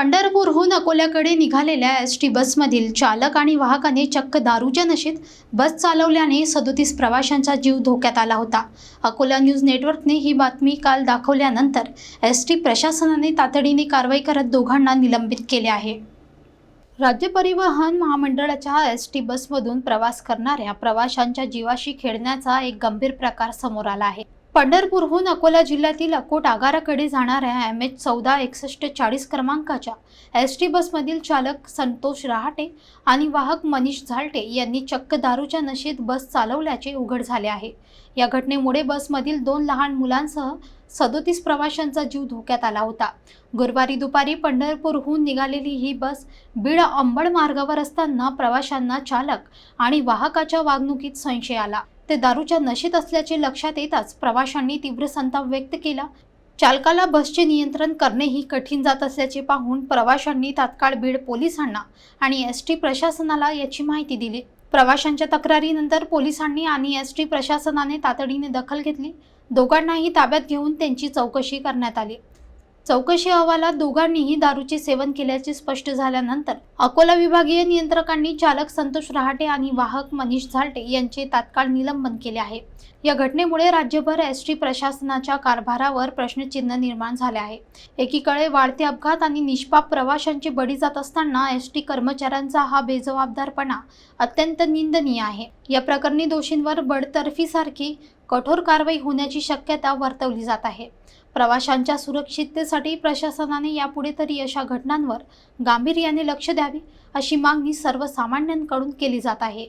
पंढरपूरहून अकोल्याकडे निघालेल्या S T बसमधील चालक आणि वाहकाने चक्क दारूच्या नशेत बस चालवल्याने सदोतीस प्रवाशांचा जीव धोक्यात आला होता. अकोला न्यूज नेटवर्कने ही बातमी काल दाखवल्यानंतर एस टी प्रशासनाने तातडीने कारवाई करत दोघांना निलंबित केले आहे. राज्य परिवहन महामंडळाच्या एस टी बसमधून प्रवास करणाऱ्या प्रवाशांच्या जीवाशी खेळण्याचा एक गंभीर प्रकार समोर आला आहे. पंढरपूरहून अकोला जिल्ह्यातील अकोट आगाराकडे जाणाऱ्या एम एच चौदा एकसष्ट चाळीस क्रमांकाच्या. एस टी बसमधील चालक संतोष रहाटे आणि वाहक मनीष झालटे यांनी चक्क दारूच्या नशेत बस चालवल्याचे उघड झाले आहे. या घटनेमुळे बसमधील दोन लहान मुलांसह सदोतीस प्रवाशांचा जीव धोक्यात आला होता. गुरुवारी दुपारी पंढरपूरहून निघालेली ही बस बीड अंबड मार्गावर असताना प्रवाशांना चालक आणि वाहकाच्या वागणुकीत संशय आला. ते दारूच्या नशेत असल्याचे लक्षात येताच प्रवाशांनी तीव्र संताप व्यक्त केला. चालकाला बसचे नियंत्रण करणेही कठीण जात असल्याचे पाहून प्रवाशांनी तात्काळ बीड पोलिसांना आणि एस टी प्रशासनाला याची माहिती दिली. प्रवाशांच्या तक्रारीनंतर पोलिसांनी आणि एस टी प्रशासनाने तातडीने दखल घेतली. दोघांनाही ताब्यात घेऊन त्यांची चौकशी करण्यात आली. चौकशी अहवालात दोघांनीही दारूचे सेवन केल्याचे स्पष्ट झाल्यानंतर अकोला विभागीय नियंत्रकांनी चालक संतोष रहाटे आणि वाहक मनीष झालटे यांचे तात्काळ निलंबन केले आहे. या घटनेमुळे राज्यभर एस टी प्रशासनाच्या कारभारावर प्रश्नचिन्ह निर्माण झाले आहे. एकीकडे वाढते अपघात आणि निष्पाप प्रवाशांची बळी जात असताना एस टी कर्मचाऱ्यांचा हा बेजबाबदारपणा अत्यंत निंदनीय आहे. या प्रकरणी दोषींवर बडतर्फीसारखी कठोर कारवाई होण्याची शक्यता वर्तवली जात आहे. प्रवाशांच्या सुरक्षिततेसाठी प्रशासनाने यापुढे तरी अशा घटनांवर गांभीर्याने लक्ष द्यावे अशी मागणी सर्वसामान्यांकडून केली जात आहे.